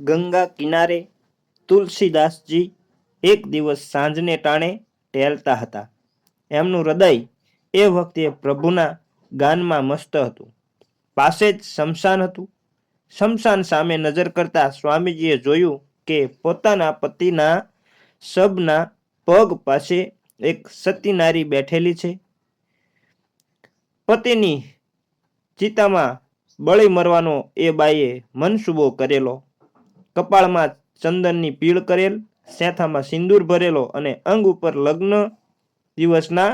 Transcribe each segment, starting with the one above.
ગંગા કિનારે તુલસીદાસજી એક દિવસ સાંજને ટાણે ટહેલતા હતા. એમનું હૃદય એ વખતે પ્રભુના ગાનમાં મસ્ત હતું. પાસે જ શમશાન હતું. શમશાન સામે નજર કરતા સ્વામીજીએ જોયું કે પોતાના પતિના શબના પગ પાસે એક સતીનારી બેઠેલી છે. પતિની ચિતામાં બળી મરવાનો એ બાઈએ મનસૂબો કરેલો. કપાળમાં ચંદનની પીળ કરેલ, સેથામાં સિંદૂર ભરેલો અને અંગ ઉપર લગ્ન દિવસના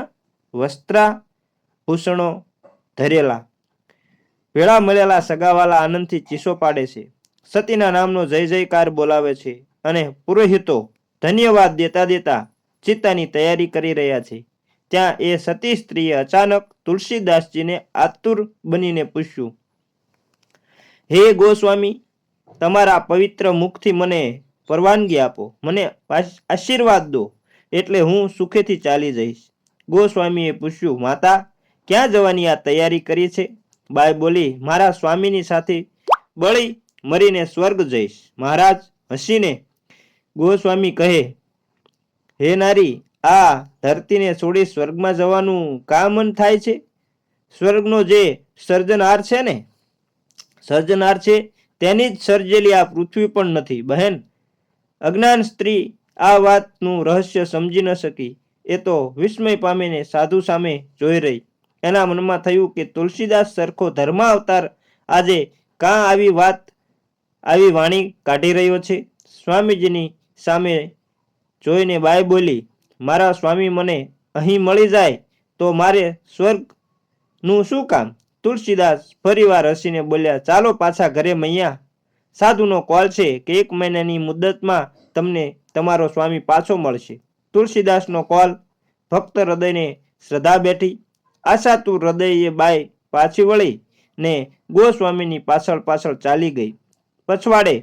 વસ્ત્રાભૂષણો ધરેલા. વેળા મળેલા સગાવાલા આનંદથી ચીસો પાડે છે. સતીના નામનો જય જયકાર બોલાવે છે અને પુરોહિતો ધન્યવાદ દેતા દેતા ચિત્તાની તૈયારી કરી રહ્યા છે. ત્યાં એ સતી સ્ત્રીએ અચાનક તુલસીદાસજીને આતુર બનીને પૂછ્યું, હે ગોસ્વામી તમારા પવિત્ર મુખથી મને પરવાનગી આપો. મને આશ- આશીર્વાદ દો. એટલે હું સુખેથી ચાલી જઈશ. ગોસ્વામીએ પૂછ્યું, માતા, ક્યાં જવાની આ તૈયારી કરી છે? બાઈ બોલી, મારા સ્વામીની સાથે બળી મરીને સ્વર્ગ જઈશ. મહારાજ હસીને. ગોસ્વામી કહે, હે નારી, આ ધરતીને છોડી સ્વર્ગમાં જવાનું કા મન થાય છે? સ્વર્ગનો જે સર્જનહાર છે ને? સર્જનહાર છે તેની જ સર્જેલી આ પૃથ્વી પણ નથી, બહેન. અજ્ઞાન સ્ત્રી આ વાતનું રહસ્ય સમજી ન શકી. એ તો વિસ્મય પામીને સાધુ સામે જોઈ રહી. એના મનમાં થયું કે તુલસીદાસ સરખો ધર્મ અવતાર આજે કાં આવી વાત, આવી વાણી કાઢી રહ્યો છે? સ્વામીજીની સામે જોઈને બાય બોલી, મારા સ્વામી મને અહીં મળી જાય તો મારે સ્વર્ગનું શું કામ? તુલસીદાસ ફરીવાર હસીને બોલ્યા, ચાલો પાછા ઘરે મૈયા. સાધુનો કોલ છે કે એક મહિનાની મુદ્દતમાં તમને તમારો સ્વામી પાછો મળશે. તુલસીદાસનો કોલ ભક્ત હૃદયને શ્રદ્ધા બેઠી. આશાતુર હૃદયે બાઈ પાછી વળી ને ગોસ્વામીની પાછળ પાછળ ચાલી ગઈ. પછવાડે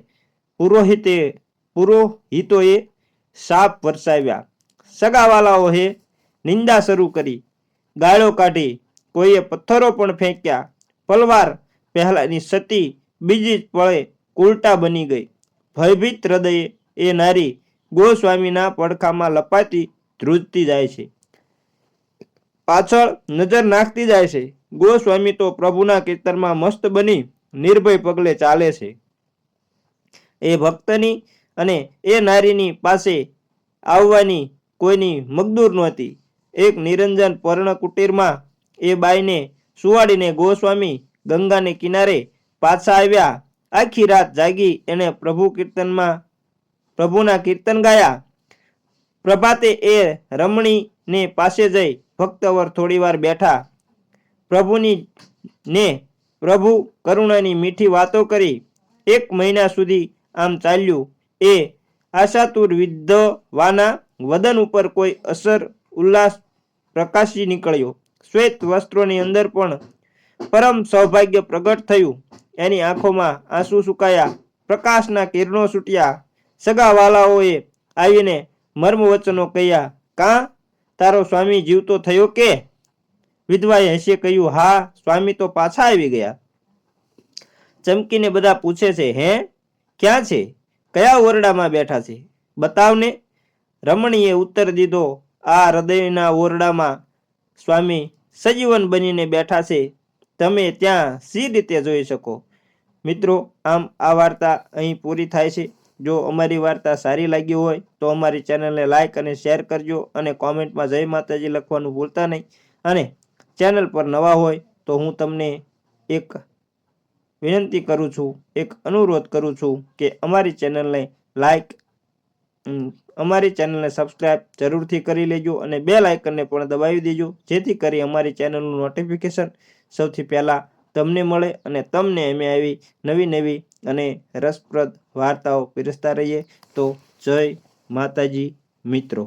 પુરોહિતે પુરોહિતોએ સાપ વરસાવ્યા. સગાવાલાઓએ નિંદા શરૂ કરી. ગાળો કાઢી કોઈએ પથ્થરો પણ ફેંક્યા. પલવાર પહેલાની સતી બીજી પળે ઉલટા બની ગઈ. ભયભીત હૃદયે એ નારી ગોસ્વામીના પડખામાં લપાતી ધ્રુજતી જાય છે. પાછળ નજર નાખતી જાય છે. ગોસ્વામી તો પ્રભુના કીર્તનમાં મસ્ત બની નિર્ભય પગલે ચાલે છે. એ ભક્તની અને એ નારીની પાસે આવવાની કોઈની મગદૂર નહોતી. એક નિરંજન પર્ણ કુટીરમાં એ બાઈને સુવાડીને ગોસ્વામી ગંગાને કિનારે પાછા આવ્યા. આખી રાત જાગી એને પ્રભુ કીર્તનમાં, પ્રભુના કીર્તન ગાયા. પ્રભાતે એ રમણીને પાસે જઈ ભક્તવર થોડીવાર બેઠા. પ્રભુની ને પ્રભુ કરુણાની મીઠી વાતો કરી. એક મહિના સુધી આમ ચાલ્યું. એ આશાતુર વિદ્ધવાના વદન ઉપર કોઈ અસર, ઉલ્લાસ પ્રકાશી નીકળ્યો. શ્વેત વસ્ત્રોની અંદર પણ પરમ સૌભાગ્ય પ્રગટ થયું. એની આંખોમાં આંસુ સુકાયા, પ્રકાશના કિરણો છૂટ્યા. સગાવાલાઓએ આવીને મર્મ વચનો કહ્યા, કાં? તારો સ્વામી જીવતો થયો કે? વિધવાએ હસીએ કહ્યું, હા, સ્વામી તો પાછા આવી ગયા. ચમકીને બધા પૂછે છે, હે, ક્યાં છે? કયા ઓરડામાં બેઠા છે? બતાવને. રમણીએ ઉત્તર દીધો, આ હૃદયના ઓરડામાં સ્વામી સજીવન બનીને બેઠા છે. તમે ત્યાં સી રીતે જોઈ શકો? મિત્રો આમ આ વાર્તા અહીં પૂરી થાય છે. જો અમારી વાર્તા સારી લાગી હોય તો અમારી ચેનલને લાઈક અને શેર કરજો અને કોમેન્ટમાં જય માતાજી લખવાનું ભૂલતા નહીં. અને ચેનલ પર નવા હોય તો હું તમને એક વિનંતી કરું છું એક અનુરોધ કરું છું કે અમારી ચેનલને અમ, અમારી ચેનલને સબસ્ક્રાઇબ જરૂરથી કરી લેજો અને બે લાઇકનને પણ દબાવી દેજો, જેથી કરી અમારી ચેનલનું નોટિફિકેશન સૌથી પહેલાં તમને મળે અને તમને અમે આવી નવી નવી અને રસપ્રદ વાર્તાઓ પીરસતા રહીએ. તો જય માતાજી મિત્રો.